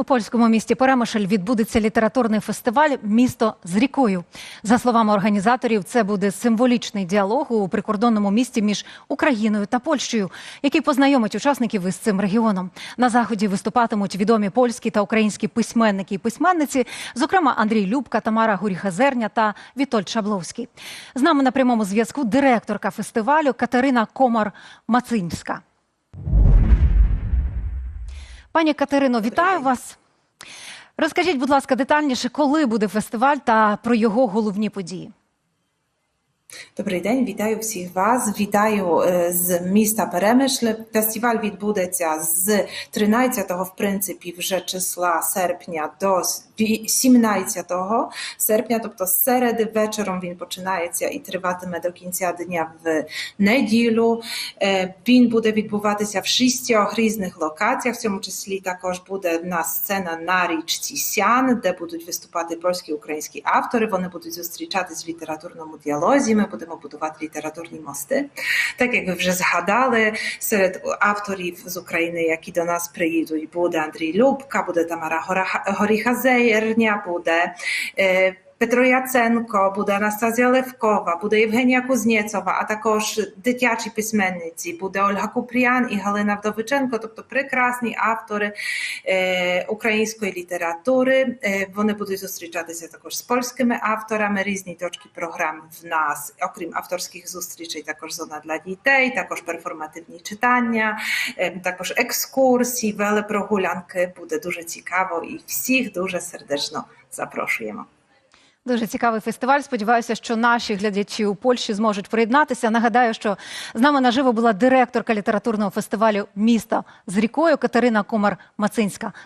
У польському місті Перемишль відбудеться літературний фестиваль Місто з рікою. За словами організаторів, це буде символічний діалог у прикордонному місті між Україною та Польщею, який познайомить учасників із цим регіоном. На заході виступатимуть відомі польські та українські письменники і письменниці, зокрема Андрій Любка, Тамара Гуріхазерня та Вітольд Шабловський. З нами на прямому зв'язку директорка фестивалю Катерина Комар Мацинська. Пані Катерино, вітаю вас. Розкажіть, будь ласка, детальніше, коли буде фестиваль та про його головні події. Добрий день, вітаю всіх вас. Вітаю е, з міста Перемишль. Фестиваль відбудеться з 13-го, в принципі, вже числа серпня до 17 серпня, тобто з середи вечором він починається і триватиме до кінця дня в неділю. Е, Він буде відбуватися в шістьох різних локаціях, в цьому числі також буде одна сцена на річці Сян, де будуть виступати польські і українські автори. Вони будуть зустрічатись в літературному діалозі. Ми будемо будувати літературні мости. Так як ви вже згадали, серед авторів з України, які до нас приїдуть, буде Андрій Любка, буде Тамара Горіха-Зерня, буде Петро Яценко, буде Анастазія Левкова, буде Євгенія Кузнєцова, а також дитячі письменниці, буде Ольга Купріян і Галина Вдовиченко, тобто прекрасні автори е, української літератури. Е, вони будуть зустрічатися також з польськими авторами. Різні точки програм в нас, окрім авторських зустрічей, також зона для дітей, також перформативні читання, е, також екскурсії, велепрогулянки. Буде дуже цікаво і всіх дуже сердечно запрошуємо. Дуже цікавий фестиваль. Сподіваюся, що наші глядачі у Польщі зможуть приєднатися. Нагадаю, що з нами наживо була директорка літературного фестивалю Місто з рікою Катерина Комар Мацинська.